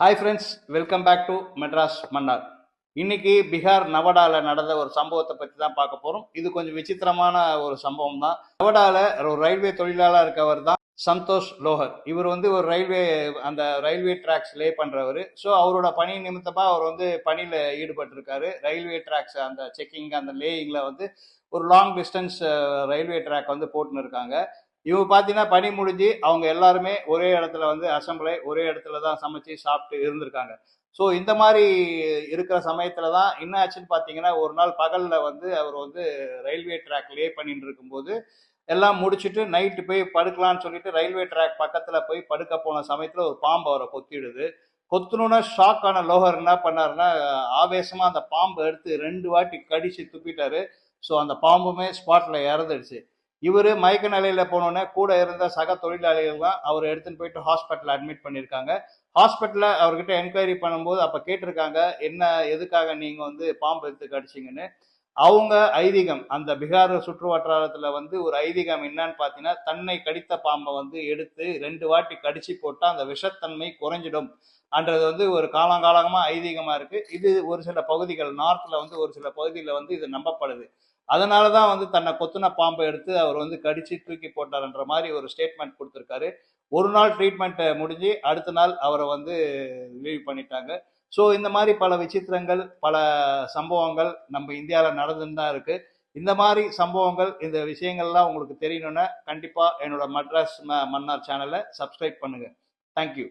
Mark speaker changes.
Speaker 1: Hi friends welcome back to Madras Mannar இன்னைக்கு பீகார் நவடால நடந்த ஒரு சம்பவத்தை பற்றி தான் பார்க்க போறோம். இது கொஞ்சம் விசித்திரமான ஒரு சம்பவம் தான். நவடால ஒரு ரயில்வே தொழிலாளர் இருக்கவர் தான் சந்தோஷ் லோஹர் இவர் வந்து ஒரு ரயில்வே அந்த ரயில்வே ட்ராக்ஸ் லே பண்றவர். ஸோ அவரோட பணி நிமித்தமாக அவர் வந்து பணியில் ஈடுபட்டிருக்காரு. ரயில்வே ட்ராக்ஸ் அந்த செக்கிங் அந்த லேயிங்கில் வந்து ஒரு லாங் டிஸ்டன்ஸ் ரயில்வே ட்ராக் வந்து போட்டுன்னு இருக்காங்க. இவங்க பார்த்தீங்கன்னா பணி முடிஞ்சு அவங்க எல்லாருமே ஒரே இடத்துல வந்து அசம்பிளை ஒரே இடத்துல தான் சமைச்சு சாப்பிட்டு இருந்திருக்காங்க. ஸோ இந்த மாதிரி இருக்கிற சமயத்தில் தான் என்ன ஆச்சுன்னு பார்த்தீங்கன்னா ஒரு நாள் பகலில் வந்து அவர் வந்து ரயில்வே ட்ராக் லே பண்ணிட்டு இருக்கும்போது எல்லாம் முடிச்சுட்டு நைட்டு போய் படுக்கலாம்னு சொல்லிட்டு ரயில்வே ட்ராக் பக்கத்தில் போய் படுக்க போன சமயத்தில் ஒரு பாம்பு அவரை கொத்திடுது. கொத்தணுன்னா ஷாக் ஆன லோகர் என்ன பண்ணாருன்னா ஆவேசமாக அந்த பாம்பை எடுத்து ரெண்டு வாட்டி கடிச்சு துப்பிட்டாரு. ஸோ அந்த பாம்புமே ஸ்பாட்டில் இறந்துடுச்சு. இவர் மயக்க நிலையில் போனோடனே கூட இருந்த சக தொழிலாளிகள் தான் அவர் எடுத்துன்னு போயிட்டு ஹாஸ்பிட்டலில் அட்மிட் பண்ணியிருக்காங்க. ஹாஸ்பிட்டலில் அவர்கிட்ட என்கொயரி பண்ணும்போது அப்போ கேட்டிருக்காங்க என்ன எதுக்காக நீங்கள் வந்து பாம்பு எடுத்து கடிச்சிங்கன்னு? அவங்க ஐதீகம் அந்த பீகார் சுற்று வட்டாரத்தில் வந்து ஒரு ஐதீகம் என்னன்னு பார்த்தீங்கன்னா தன்னை கடித்த பாம்பை வந்து எடுத்து ரெண்டு வாட்டி கடிச்சு போட்டால் அந்த விஷத்தன்மை குறைஞ்சிடும். அன்றது வந்து ஒரு காலங்காலமாக ஐதீகமாக இருக்குது இது ஒரு சில பகுதிகள் நார்த்தில் வந்து ஒரு சில பகுதியில் வந்து இது நம்பப்படுது. அதனால தான் வந்து தன்னை கொத்துன பாம்பை எடுத்து அவர் வந்து கடிச்சு தூக்கி போட்டார்ன்ற மாதிரி ஒரு ஸ்டேட்மெண்ட் கொடுத்துருக்காரு. ஒரு நாள் ட்ரீட்மெண்ட் முடிஞ்சு அடுத்த நாள் அவரை வந்து லீவ் பண்ணிட்டாங்க. ஸோ இந்த மாதிரி பல விசித்திரங்கள் பல சம்பவங்கள் நம்ம இந்தியாவில் நடந்துன்னு தான் இருக்குது இந்த மாதிரி சம்பவங்கள் இந்த விஷயங்கள்லாம் உங்களுக்கு தெரியணும்னா கண்டிப்பாக என்னோட மட்ராஸ் மன்னார் சேனலை சப்ஸ்கிரைப் பண்ணுங்கள் தேங்க்யூ